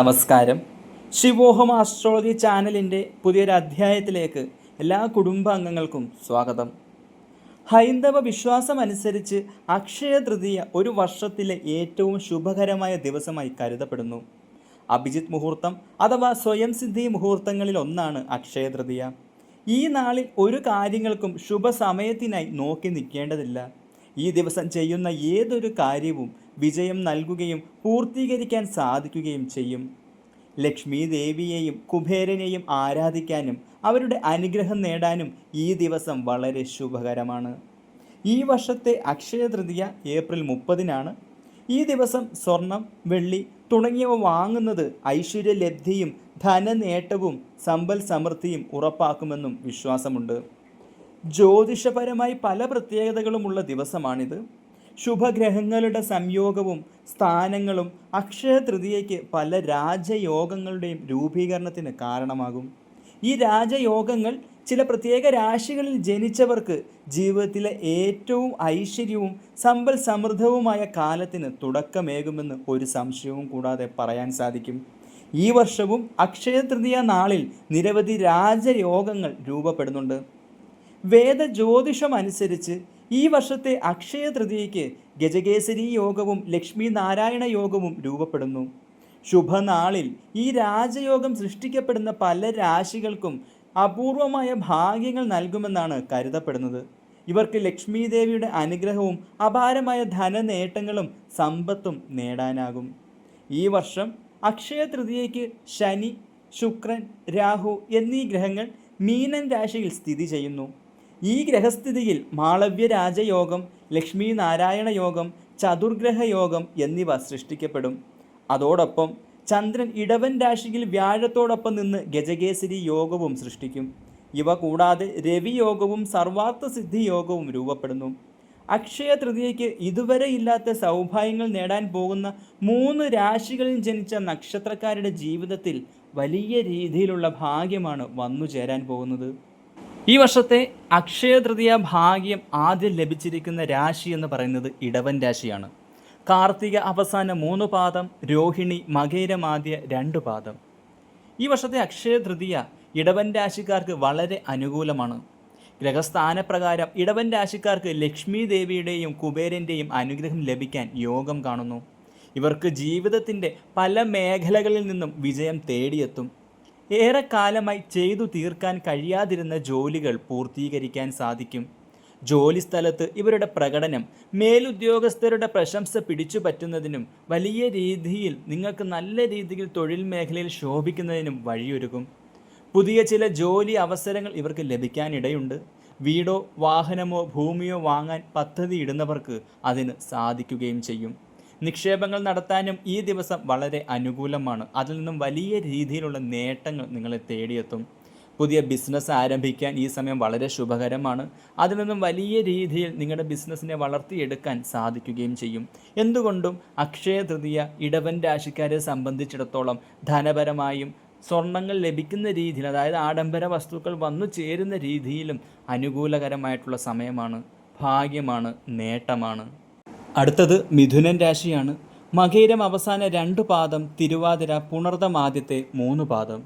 നമസ്കാരം. ശിവോഹം ആസ്ട്രോളജി ചാനലിന്റെ പുതിയൊരു അധ്യായത്തിലേക്ക് എല്ലാ കുടുംബാംഗങ്ങൾക്കും സ്വാഗതം. ഹൈന്ദവ വിശ്വാസമനുസരിച്ച് അക്ഷയ തൃതീയ ഒരു വർഷത്തിലെ ഏറ്റവും ശുഭകരമായ ദിവസമായി കരുതപ്പെടുന്നു. അഭിജിത് മുഹൂർത്തം അഥവാ സ്വയം സിദ്ധി മുഹൂർത്തങ്ങളിൽ ഒന്നാണ് അക്ഷയ തൃതീയ. ഈ നാളിൽ ഒരു കാര്യങ്ങൾക്കും ശുഭസമയത്തിനായി നോക്കി നിൽക്കേണ്ടതില്ല. ഈ ദിവസം ചെയ്യുന്ന ഏതൊരു കാര്യവും വിജയം നൽകുകയും പൂർത്തീകരിക്കാൻ സാധിക്കുകയും ചെയ്യും. ലക്ഷ്മി ദേവിയെയും കുബേരനെയും ആരാധിക്കാനും അവരുടെ അനുഗ്രഹം നേടാനും ഈ ദിവസം വളരെ ശുഭകരമാണ്. ഈ വർഷത്തെ അക്ഷയ തൃതീയ ഏപ്രിൽ മുപ്പതിനാണ്. ഈ ദിവസം സ്വർണം വെള്ളി തുടങ്ങിയവ വാങ്ങുന്നത് ഐശ്വര്യലബ്ധിയും ധനനേട്ടവും സമ്പൽ സമൃദ്ധിയും ഉറപ്പാക്കുമെന്നും വിശ്വാസമുണ്ട്. ജ്യോതിഷപരമായി പല പ്രത്യേകതകളുമുള്ള ദിവസമാണിത്. ശുഭഗ്രഹങ്ങളുടെ സംയോഗവും സ്ഥാനങ്ങളും അക്ഷയ തൃതീയയ്ക്ക് പല രാജയോഗങ്ങളുടെയും രൂപീകരണത്തിന് കാരണമാകും. ഈ രാജയോഗങ്ങൾ ചില പ്രത്യേക രാശികളിൽ ജനിച്ചവർക്ക് ജീവിതത്തിലെ ഏറ്റവും ഐശ്വര്യവും സമ്പൽ സമൃദ്ധവുമായ കാലത്തിന് തുടക്കമേകുമെന്ന് ഒരു സംശയവും കൂടാതെ പറയാൻ സാധിക്കും. ഈ വർഷവും അക്ഷയ തൃതീയ നാളിൽ നിരവധി രാജയോഗങ്ങൾ രൂപപ്പെടുന്നുണ്ട്. വേദ ജ്യോതിഷം അനുസരിച്ച് ഈ വർഷത്തെ അക്ഷയ തൃതീയയ്ക്ക് ഗജകേസരി യോഗവും ലക്ഷ്മി നാരായണ യോഗവും രൂപപ്പെടുന്നു. ശുഭനാളിൽ ഈ രാജയോഗം സൃഷ്ടിക്കപ്പെടുന്ന പല രാശികൾക്കും അപൂർവമായ ഭാഗ്യങ്ങൾ നൽകുമെന്നാണ് കരുതപ്പെടുന്നത്. ഇവർക്ക് ലക്ഷ്മി ദേവിയുടെ അനുഗ്രഹവും അപാരമായ ധനനേട്ടങ്ങളും സമ്പത്തും നേടാനാകും. ഈ വർഷം അക്ഷയ തൃതീയയ്ക്ക് ശനി ശുക്രൻ രാഹു എന്നീ ഗ്രഹങ്ങൾ മീനൻ രാശിയിൽ സ്ഥിതി ചെയ്യുന്നു. ഈ ഗ്രഹസ്ഥിതിയിൽ മാളവ്യരാജയോഗം ലക്ഷ്മി നാരായണ യോഗം ചതുർഗ്രഹ യോഗം എന്നിവ സൃഷ്ടിക്കപ്പെടും. അതോടൊപ്പം ചന്ദ്രൻ ഇടവൻ രാശിയിൽ വ്യാഴത്തോടൊപ്പം നിന്ന് ഗജകേസരി യോഗവും സൃഷ്ടിക്കും. ഇവ കൂടാതെ രവിയോഗവും സർവാർത്ഥ സിദ്ധി യോഗവും രൂപപ്പെടുന്നു. അക്ഷയ തൃതീയയ്ക്ക് ഇതുവരെ ഇല്ലാത്ത സൗഭാഗ്യങ്ങൾ നേടാൻ പോകുന്ന മൂന്ന് രാശികളിൽ ജനിച്ച നക്ഷത്രക്കാരുടെ ജീവിതത്തിൽ വലിയ രീതിയിലുള്ള ഭാഗ്യമാണ് വന്നു ചേരാൻ പോകുന്നത്. ഈ വർഷത്തെ അക്ഷയ തൃതീയ ഭാഗ്യം ആദ്യം ലഭിച്ചിരിക്കുന്ന രാശി എന്ന് പറയുന്നത് ഇടവൻ രാശിയാണ്. കാർത്തിക അവസാന മൂന്ന് പാദം രോഹിണി മകേരമാദ്യ രണ്ട് പാദം. ഈ വർഷത്തെ അക്ഷയ തൃതീയ ഇടവൻ രാശിക്കാർക്ക് വളരെ അനുകൂലമാണ്. ഗ്രഹസ്ഥാനപ്രകാരം ഇടവൻ രാശിക്കാർക്ക് ലക്ഷ്മി ദേവിയുടെയും കുബേരന്റെയും അനുഗ്രഹം ലഭിക്കാൻ യോഗം കാണുന്നു. ഇവർക്ക് ജീവിതത്തിന്റെ പല മേഖലകളിൽ നിന്നും വിജയം തേടിയെത്തും. ഏറെക്കാലമായി ചെയ്തു തീർക്കാൻ കഴിയാതിരുന്ന ജോലികൾ പൂർത്തീകരിക്കാൻ സാധിക്കും. ജോലി സ്ഥലത്ത് ഇവരുടെ പ്രകടനം മേലുദ്യോഗസ്ഥരുടെ പ്രശംസ പിടിച്ചു പറ്റുന്നതിനും വലിയ രീതിയിൽ നിങ്ങൾക്ക് നല്ല രീതിയിൽ തൊഴിൽ മേഖലയിൽ ശോഭിക്കുന്നതിനും വഴിയൊരുക്കും. പുതിയ ചില ജോലി അവസരങ്ങൾ ഇവർക്ക് ലഭിക്കാനിടയുണ്ട്. വീടോ വാഹനമോ ഭൂമിയോ വാങ്ങാൻ പദ്ധതി ഇടുന്നവർക്ക് അതിന് സാധിക്കുകയും ചെയ്യും. നിക്ഷേപങ്ങൾ നടത്താനും ഈ ദിവസം വളരെ അനുകൂലമാണ്. അതിൽ നിന്നും വലിയ രീതിയിലുള്ള നേട്ടങ്ങൾ നിങ്ങളെ തേടിയെത്തും. പുതിയ ബിസിനസ് ആരംഭിക്കാൻ ഈ സമയം വളരെ ശുഭകരമാണ്. അതിൽ നിന്നും വലിയ രീതിയിൽ നിങ്ങളുടെ ബിസിനസ്സിനെ വളർത്തിയെടുക്കാൻ സാധിക്കുകയും ചെയ്യും. എന്തുകൊണ്ടും അക്ഷയ തൃതീയ ഇടവൻ രാശിക്കാരെ സംബന്ധിച്ചിടത്തോളം ധനപരമായും സ്വർണങ്ങൾ ലഭിക്കുന്ന രീതിയിൽ അതായത് ആഡംബര വസ്തുക്കൾ വന്നു ചേരുന്ന രീതിയിലും അനുകൂലകരമായിട്ടുള്ള സമയമാണ്. ഭാഗ്യമാണ് നേട്ടമാണ്. അടുത്തത് മിഥുനൻ രാശിയാണ്. മകേരം അവസാന രണ്ട് പാദം തിരുവാതിര പുണർതം ആദ്യത്തെ മൂന്ന് പാദം.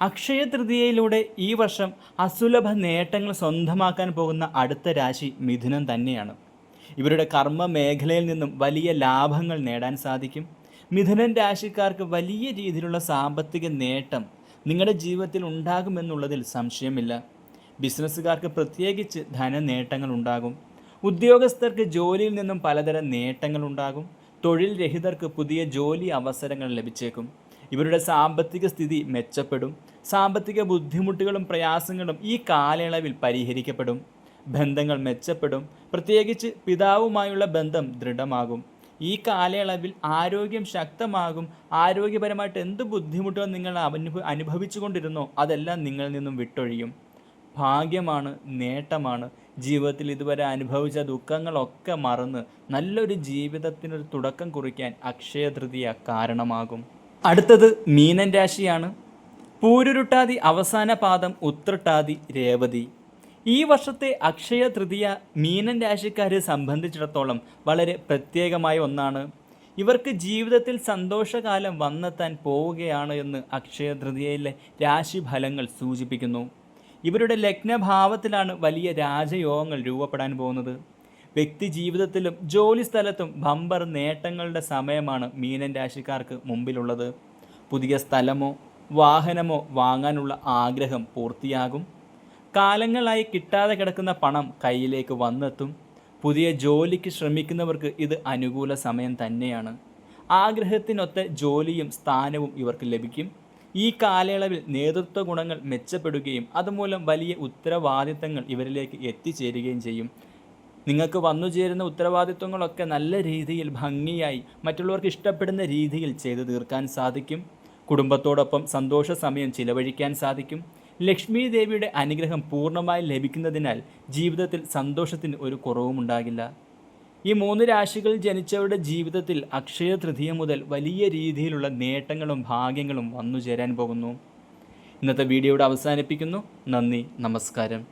അക്ഷയ തൃതീയയിലൂടെ ഈ വർഷം അസുലഭ നേട്ടങ്ങൾ സ്വന്തമാക്കാൻ പോകുന്ന അടുത്ത രാശി മിഥുനം തന്നെയാണ്. ഇവരുടെ കർമ്മ മേഖലയിൽ നിന്നും വലിയ ലാഭങ്ങൾ നേടാൻ സാധിക്കും. മിഥുനൻ രാശിക്കാർക്ക് വലിയ രീതിയിലുള്ള സാമ്പത്തിക നേട്ടം നിങ്ങളുടെ ജീവിതത്തിൽ ഉണ്ടാകുമെന്നുള്ളതിൽ സംശയമില്ല. ബിസിനസ്സുകാർക്ക് പ്രത്യേകിച്ച് ധന നേട്ടങ്ങൾ ഉണ്ടാകും. ഉദ്യോഗസ്ഥർക്ക് ജോലിയിൽ നിന്നും പലതരം നേട്ടങ്ങളുണ്ടാകും. തൊഴിൽ രഹിതർക്ക് പുതിയ ജോലി അവസരങ്ങൾ ലഭിച്ചേക്കും. ഇവരുടെ സാമ്പത്തിക സ്ഥിതി മെച്ചപ്പെടും. സാമ്പത്തിക ബുദ്ധിമുട്ടുകളും പ്രയാസങ്ങളും ഈ കാലയളവിൽ പരിഹരിക്കപ്പെടും. ബന്ധങ്ങൾ മെച്ചപ്പെടും. പ്രത്യേകിച്ച് പിതാവുമായുള്ള ബന്ധം ദൃഢമാകും. ഈ കാലയളവിൽ ആരോഗ്യം ശക്തമാകും. ആരോഗ്യപരമായിട്ട് എന്ത് ബുദ്ധിമുട്ടുകൾ നിങ്ങൾ അനുഭ അനുഭവിച്ചുകൊണ്ടിരുന്നോ അതെല്ലാം നിങ്ങളിൽ നിന്നും വിട്ടൊഴിയും. ഭാഗ്യമാണ് നേട്ടമാണ്. ജീവിതത്തിൽ ഇതുവരെ അനുഭവിച്ച ദുഃഖങ്ങളൊക്കെ മറന്ന് നല്ലൊരു ജീവിതത്തിനൊരു തുടക്കം കുറിക്കാൻ അക്ഷയ തൃതീയ കാരണമാകും. അടുത്തത് മീനൻ രാശിയാണ്. പൂരുരുട്ടാതി അവസാന പാദം ഉത്രട്ടാതി രേവതി. ഈ വർഷത്തെ അക്ഷയ തൃതീയ മീനൻ രാശിക്കാരെ സംബന്ധിച്ചിടത്തോളം വളരെ പ്രത്യേകമായ ഒന്നാണ്. ഇവർക്ക് ജീവിതത്തിൽ സന്തോഷകാലം വന്നെത്താൻ പോവുകയാണ് എന്ന് അക്ഷയ തൃതീയയിലെ രാശിഫലങ്ങൾ സൂചിപ്പിക്കുന്നു. ഇവരുടെ ലഗ്നഭാവത്തിലാണ് വലിയ രാജയോഗങ്ങൾ രൂപപ്പെടാൻ പോകുന്നത്. വ്യക്തി ജീവിതത്തിലും ജോലി സ്ഥലത്തും ബമ്പർ നേട്ടങ്ങളുടെ സമയമാണ് മീനൻ രാശിക്കാർക്ക് മുമ്പിലുള്ളത്. പുതിയ സ്ഥലമോ വാഹനമോ വാങ്ങാനുള്ള ആഗ്രഹം പൂർത്തിയാകും. കാലങ്ങളായി കിട്ടാതെ കിടക്കുന്ന പണം കയ്യിലേക്ക് വന്നെത്തും. പുതിയ ജോലിക്ക് ശ്രമിക്കുന്നവർക്ക് ഇത് അനുകൂല സമയം തന്നെയാണ്. ആഗ്രഹത്തിനൊത്ത ജോലിയും സ്ഥാനവും ഇവർക്ക് ലഭിക്കും. ഈ കാലയളവിൽ നേതൃത്വ ഗുണങ്ങൾ മെച്ചപ്പെടുകയും അതുമൂലം വലിയ ഉത്തരവാദിത്തങ്ങൾ ഇവരിലേക്ക് എത്തിച്ചേരുകയും ചെയ്യും. നിങ്ങൾക്ക് വന്നു ചേരുന്ന ഉത്തരവാദിത്വങ്ങളൊക്കെ നല്ല രീതിയിൽ ഭംഗിയായി മറ്റുള്ളവർക്ക് ഇഷ്ടപ്പെടുന്ന രീതിയിൽ ചെയ്തു തീർക്കാൻ സാധിക്കും. കുടുംബത്തോടൊപ്പം സന്തോഷ സമയം ചിലവഴിക്കാൻ സാധിക്കും. ലക്ഷ്മി ദേവിയുടെ അനുഗ്രഹം പൂർണമായി ലഭിക്കുന്നതിനാൽ ജീവിതത്തിൽ സന്തോഷത്തിന് ഒരു കുറവും ഉണ്ടാകില്ല ഈ മൂന്ന് രാശികൾ ജനിച്ചവരുടെ ജീവിതത്തിൽ അക്ഷയ തൃതീയ മുതൽ വലിയ രീതിയിലുള്ള നേട്ടങ്ങളും ഭാഗ്യങ്ങളും വന്നു ചേരാൻ പോകുന്നു. ഇന്നത്തെ വീഡിയോയുടെ അവസാനിപ്പിക്കുന്നു. നന്ദി നമസ്കാരം.